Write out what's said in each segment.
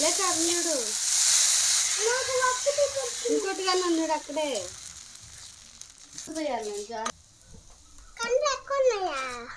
లేక అన్నాడు ఇంకోటి కానీ ఉన్నాడు అక్కడే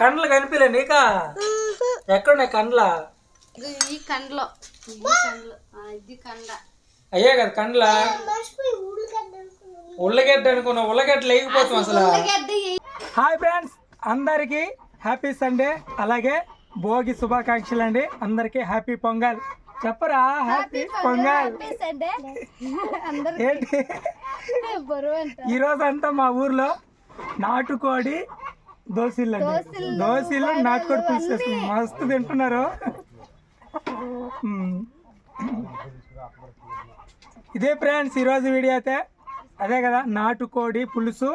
కండ్లు కనిపించలే నీకా? ఎక్కడున్నాయి కండ్ల? ఈ కండలో. ఈ కండలో. ఆ, ఇది కండ. అయ్యే కదా కండ్ల? ఉల్లగడ్డ అనుకున్నా ఉల్లగడ్డ లేకపోతాం అసలు హాయ్ ఫ్రెండ్స్ అందరికీ హ్యాపీ సండే అలాగే భోగి శుభాకాంక్షలు అండి అందరికీ హ్యాపీ పొంగల్. చెప్పరా? హ్యాపీ పొంగల్ ఏంటి? అంతా మా ఊర్లో నాటుకోడి దోశలు దోశలు నాటుకోడి పులుసు మస్తు తింటున్నారు. ఇదే ఫ్రెండ్స్ ఈరోజు వీడియో అయితే అదే కదా నాటుకోడి పులుసు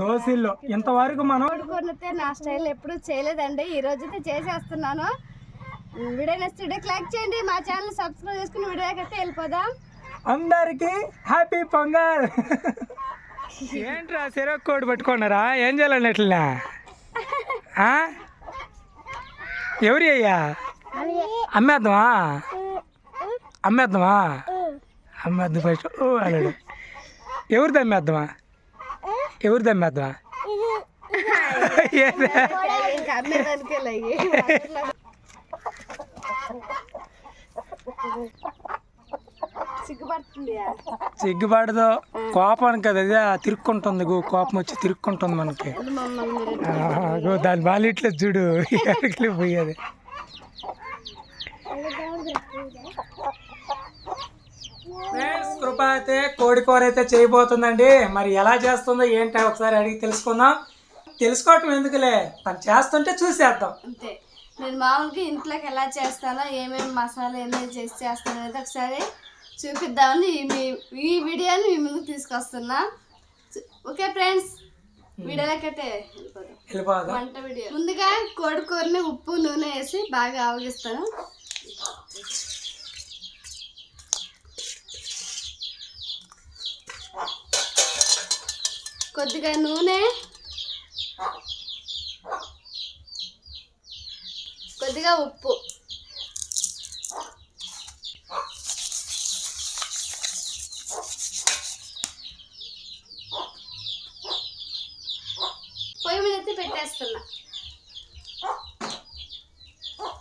దోశల్లో ఇంతవరకు మనం నా స్టైల్ ఎప్పుడు చేయలేదండి. ఈ రోజు చేసేస్తున్నాను. వీడియో నెక్స్ట్ వీడియోకి లైక్ చేయండి. మా ఛానల్ సబ్స్క్రైబ్ చేసుకుని వీడియోకి అయితే వెళ్ళిపోదాం. అందరికి హ్యాపీ పొంగల్. ఏంట్రా సిరక్ కోడి పట్టుకున్నారా? ఏం చేయాలండి ఎట్లా? ఎవరి అయ్యా? అమ్మేద్దామా? అమ్మేద్దామా? అమ్మేద్దాం ఫస్ట్ ఓ అన్నాడు. ఎవరిది అమ్మేద్దామా? ఎవరిది అమ్మేద్దామా? ఏదే? సిగ్గుపడదు. కోపానికి కదా అదే తిరుక్కుంటుంది గో కోపం వచ్చి తిరుక్కుంటుంది మనకి. దాని బాలిట్లో చూడు ఎక్కడికి పోయేది. ఫ్రెండ్స్ కృప అయితే కోడి కూర అయితే చేయబోతుందండి. మరి ఎలా చేస్తుందో ఏంటో ఒకసారి అడిగి తెలుసుకుందాం. తెలుసుకోవటం ఎందుకులే? తను చేస్తుంటే చూసేద్దాం. అంతే. నేను మామూలుగా ఇంట్లోకి ఎలా చేస్తానో ఏమేమి మసాలా ఏమేమి చేసి చేస్తానో అనేది ఒకసారి చూపిద్దామని మీ ఈ వీడియోని మీ ముందుకు తీసుకొస్తున్నా. ఓకే ఫ్రెండ్స్ వీడియోలోకి అయితే వెళ్ళిపోదాం. వెళ్ళిపోదాం. వంట వీడియో. ముందుగా కోడి కూరని ఉప్పు నూనె వేసి బాగా ఆవగిస్తాను. కొద్దిగా నూనె కొద్దిగా ఉప్పు. పొయ్యి మీద అయితే పెట్టేస్తున్నా.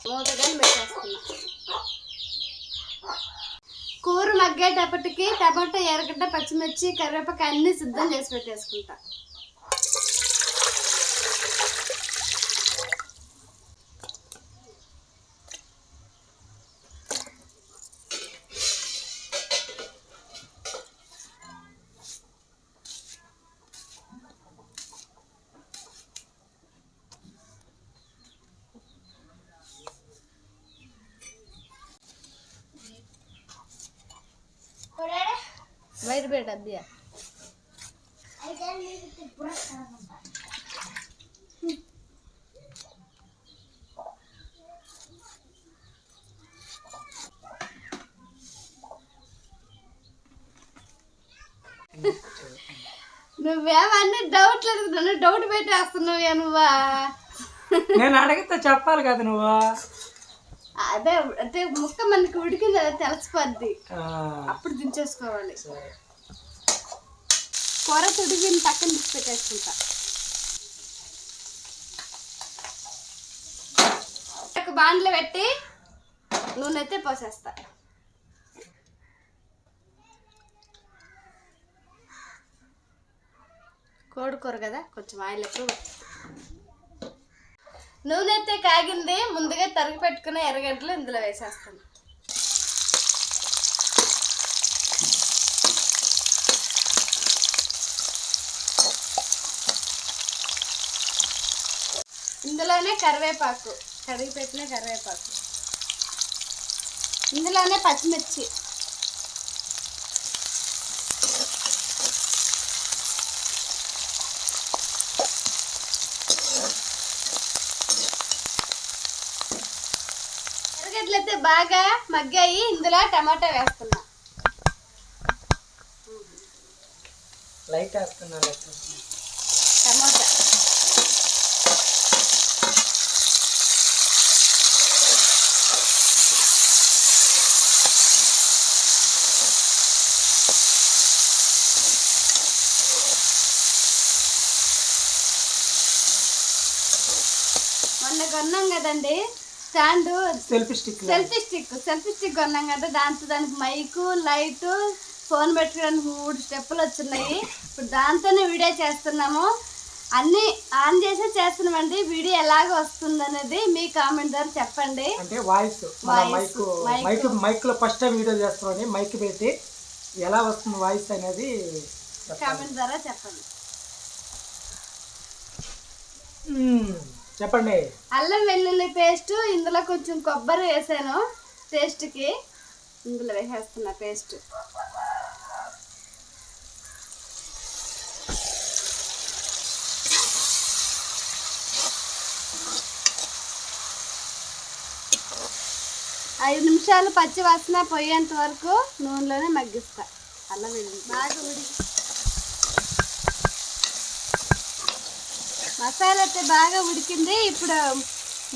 మూతగా పెట్టేస్తున్నా. కూర మగ్గేటప్పటికి టమాటా ఎర్రగడ్డ పచ్చిమిర్చి కరివేపాకు అన్నీ సిద్ధం చేసి పెట్టేసుకుంటా. బయట పెట్ట అబ్బియా నువ్వేమన్నీ డౌట్లు అడుగుతున్నావు? డౌట్ పెట్టేస్తున్నావు నువ్వా? నేను అడిగితే చెప్పాలి కదా నువ్వు. అదే అంటే ముక్క మనకి ఉడికింది అదే తెలిసిపోద్ది అప్పుడు దించేసుకోవాలి. కూర ఉడికిన పక్కన తీసి పెట్టేసుకుంటా ఒక బాండ్లో పెట్టి నూనె అయితే పోసేస్తా కోడి కూర కదా కొంచెం ఆయిల్ ఎక్కువ. నూనె అయితే కాగింది ముందుగా తరిగి పెట్టుకున్న ఎర్రగడ్డలు ఇందులో వేసేస్తాను ఇందులోనే కరివేపాకు కడిగి పెట్టిన కరివేపాకు. ఇందులోనే పచ్చిమిర్చి. బాగా మగ్గాయి. ఇందులో టమాటా వేస్తున్నా. లైట్ వేస్తున్నా టమాటా. మొన్న కొన్నాం కదండి. Stand selfie stick selfie stick selfie stick కొన్నాం కదా దాంతో దానికి మైకు లైట్ ఫోన్ పెట్టుకోవడానికి మూడు స్టెప్పులు వచ్చినాయి. ఇప్పుడు దాంతోనే వీడియో చేస్తున్నాము. అన్నీ ఆన్ చేసే చేస్తున్నామండి. వీడియో ఎలాగ వస్తుంది అనేది మీ కామెంట్ ద్వారా చెప్పండి. అంటే వాయిస్ మైక్. మైక్ మైక్లో ఫస్ట్ టైం వీడియో చేస్తున్నాం మైక్ పెట్టి ఎలా వస్తుంది వాయిస్ అనేది. కామెంట్ ద్వారా చెప్పండి. మ్మ్. చెప్పండి. అల్లం వెల్లుల్లి పేస్ట్ ఇందులో కొంచెం కొబ్బరి వేసాను టేస్ట్కి ఇందులో వేసేస్తున్నా పేస్ట్. ఐదు నిమిషాలు పచ్చి వాసన పోయేంత వరకు నూనెలోనే మగ్గిస్తా. అల్లం వెల్లుల్లి బాగా ఉడి మసాలా అయితే బాగా ఉడికింది. ఇప్పుడు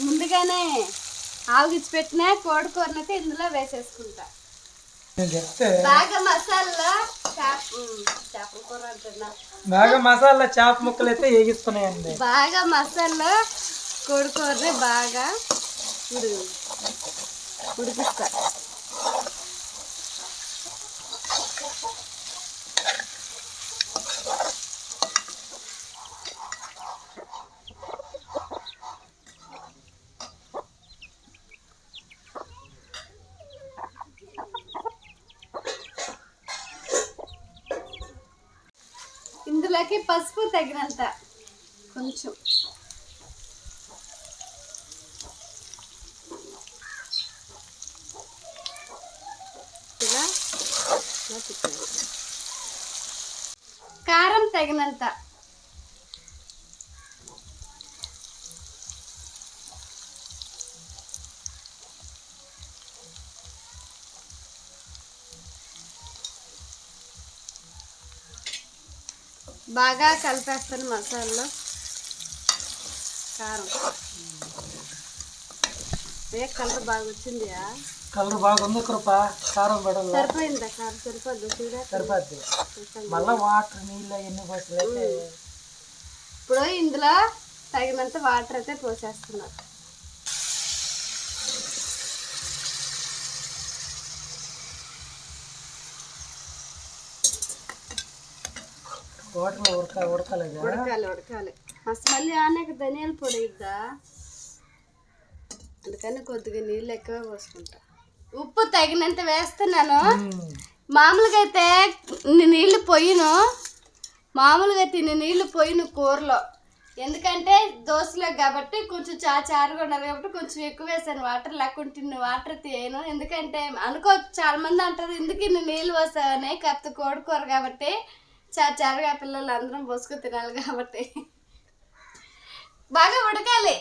ముందుగానే ఆవుగిచ్చి పెట్టిన కోడి కూరనైతే ఇందులో వేసేసుకుంటా. బాగా మసాలా చేపల కూర అంటున్నా. బాగా మసాలా చేప ముక్కలు అయితే వేగిస్తున్నాయండి. బాగా మసాలా కోడి కూరని బాగా ఉడి ఉడికిస్తా. ఇందులోకి పసుపు తగినంత. కొంచెం. కారం తగినంత. బాగా కలిపేస్తాను మసాలాలో. కారం. ఏ కలర్ బాగా వచ్చిందియా కలర్ బాగుంది కృప. కారం పడదు. సరిపోయిందా? కారం సరిపోద్దు? సరిపోద్ది. మళ్ళా వాటర్ నీళ్ళు ఎన్ని పోసలైతే ఇప్పుడు ఇందులో తగినంత వాటర్ అయితే పోసేస్తున్నా. వాటర్ ఉడక ఉడకలేదా? ఉడకాలి ఉడకాలి. అసలు మళ్ళీ ఆనక ధనియాల పొడి ఇద్దా అందుకని కొద్దిగా నీళ్ళు ఎక్కువ పోసుకుంటా. ఉప్పు తగినంత వేస్తున్నాను. మ్మ్. మామూలుగా అయితే నీళ్ళు పోయిను. మామూలుగా అయితే ఇన్ని నీళ్ళు పోయిను కూరలో. ఎందుకంటే దోశలో కాబట్టి కొంచెం చా చారుగా ఉండాలి కాబట్టి కొంచెం ఎక్కువ వేసాను. వాటర్ లేకుంటే వాటర్ తీయను. ఎందుకంటే అనుకోవచ్చు చాలా మంది అంటారు ఎందుకు ఇన్ని నీళ్ళు పోసావని? కాకపోతే కోడి కూర కాబట్టి చా చారుగా పిల్లలు అందరం పోసుకొని తినాలి కాబట్టి. బాగా ఉడకాలి.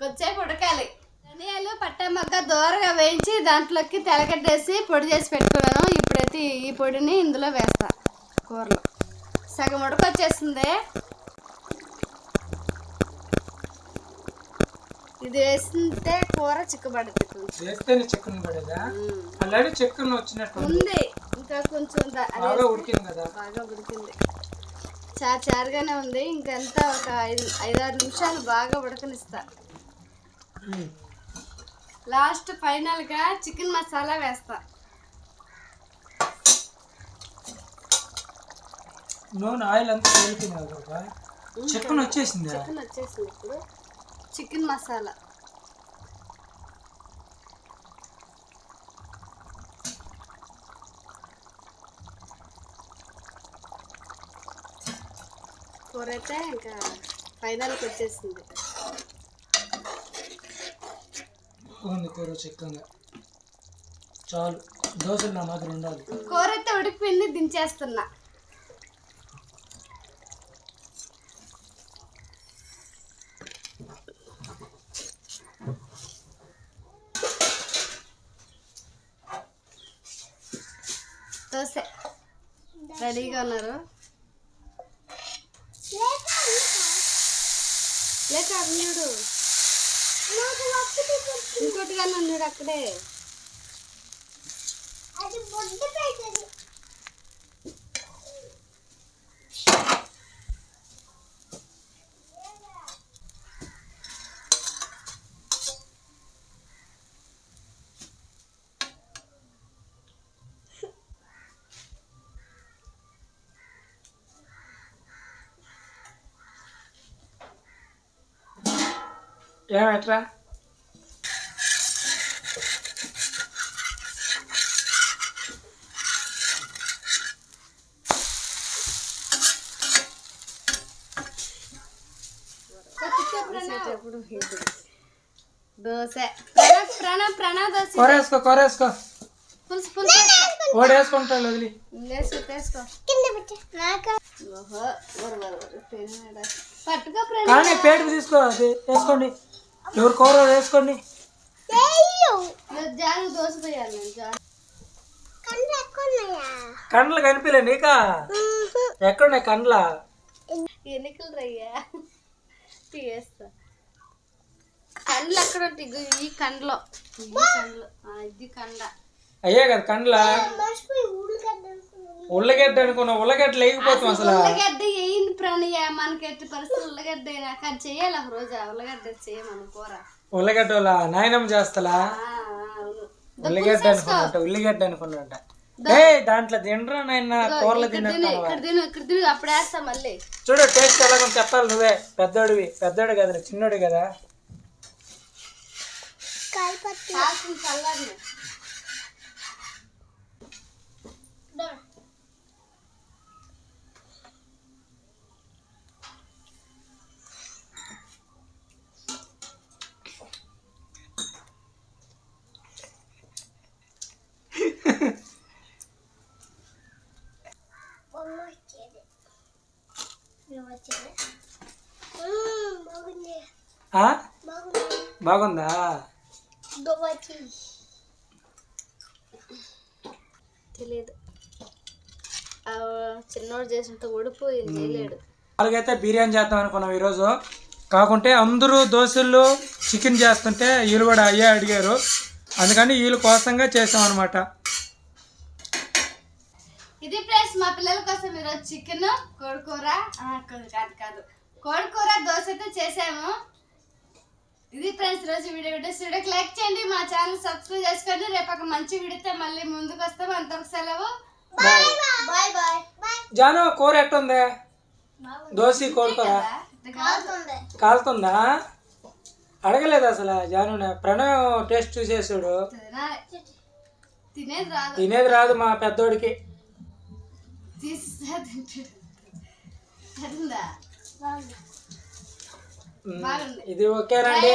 కొద్దిసేపు ఉడకాలి. ధనియాలు పట్టమగ్గ దూరగా వేయించి దాంట్లోకి తెలగడ్డేసి పొడి చేసి పెట్టుకున్నాను. ఇప్పుడైతే ఈ పొడిని ఇందులో వేస్తా కూరలో. సగం ఉడకొచ్చేస్తుంది. ఇది వేస్తుంటే కూర చిక్కబడుతుంది వేస్తేనే చికెన్ పడేదా? చికెన్ వచ్చినట్టు ఉంది. ఇంకా కొంచెం ద- అది బాగా ఉడికింది కదా. బాగా ఉడికింది. చా చారుగానే ఉంది. ఇంకెంత ఒక ఐదు ఐదారు నిమిషాలు బాగా ఉడకనిస్తా. లాస్ట్ ఫైనల్గా చికెన్ మసాలా వేస్తా. నూనె ఆయిల్ అంతా చికెన్ వచ్చేసిందా? చికెన్ వచ్చేసింది ఇప్పుడు. చికెన్ మసాలా. కూర అయితే ఇంకా ఫైనల్కి వచ్చేసింది. కూర చికెన్ చాలు దోశలు నా మాదిరి ఉండాలి. కూర అయితే ఉడికిపోయింది దించేస్తున్నా. దోశ. రెడీగా ఉన్నారు? ఇంకోటి కానీ ఉన్నాడు అక్కడే. ఏమట్రా కొరేసుకో కొరేసుకో. పులుసు పులుసు. ఓడేసుకుంటాను వదిలి. వేసుకో వేసుకో ఓహో వరు వరు వరు. పెరినాడా. పట్టుకో ప్రణవ్ కానీ పేట తీసుకో అది వేసుకోండి. ఎవరు కూర వేసుకోండి. జాను దోశ పోయాలి కండ్లు కనిపించలే నీకా? ఎక్కడున్నాయి కండ్ల? ఎన్నికలు రయ్యా? తీయేస్తా. కండ్లు ఎక్కడ ఉంటాయి? ఇగో ఈ కండ్లో. ఈ కండ్లు. ఆ, ఇది కండ. అయ్యే కదా కండ్ల? ఉల్లగడ్డ అనుకున్నా ఉల్లగడ్డ లేకపోతాం అసలు ఉల్లగడ్డ వేయింది ప్రణయ మనకి ఎట్టి పరిస్థితి ఉల్లగడ్డ అయినా కానీ చెయ్యాలి ఒక రోజు ఆ ఉల్లగడ్డ చేయమని కూర ఉల్లగడ్డ వాళ్ళ నాయనమ్మ చేస్తలా? ఆ, ఆ, అవును. ఉల్లిగడ్డ అనుకున్నట్ట ఉల్లిగడ్డ అనుకున్నట్ట ఏ దాంట్లో తినరా నాయన? కూరలు ఇక్కడ తిను తినేస్తావా ఇక్కడ తిను ఇక్కడ తిను. అప్పుడు వేస్తా మళ్ళీ. చూడు టేస్ట్ ఎలాగో చెప్పాలి నువ్వే. పెద్దోడివి. పెద్దోడు కదా చిన్నోడు కదా. కాల్చిన చల్లారిన ఆ? బాగుందా తెలియదు ఆ, చిన్నోడు చేసినంత ఊడిపోయింది చేయలేడు. అలాగైతే బిర్యానీ చేద్దాం అనుకున్నాం ఈరోజు. కాకుంటే అందరూ దోశలు చికెన్ చేస్తుంటే వీళ్ళు కూడా అయ్యే అడిగారు. అందుకని వీళ్ళ కోసంగా చేసాం అనమాట ఇది ఫ్రెండ్స్ మా పిల్లల కోసం ఈరోజు చికెన్ కోడికూర ఆ, కాదు కాదు కాదు. కోడికూర దోశ అయితే చేసాము. ఇది ఫ్రెండ్స్ రోజు వీడియో వీడియో వీడియోకి లైక్ చేయండి మా ఛానల్ సబ్స్క్రైబ్ చేసుకోండి. రేపు ఒక మంచి వీడియోతో మళ్ళీ ముందుకు వస్తాం అంతవరకు సెలవు. బాయ్ బాయ్ బాయ్ జాను కూర ఎట్టుంది? దోశ కోరుకోరా? కాలుతుందా. అడగలేదు అసలు జాను ప్రణవ్ టేస్ట్ చూసేసాడు. తినేది రాదు. మా పెద్దోడికి. తింటాడు. బాగుంది. ఇది ఓకేనండి.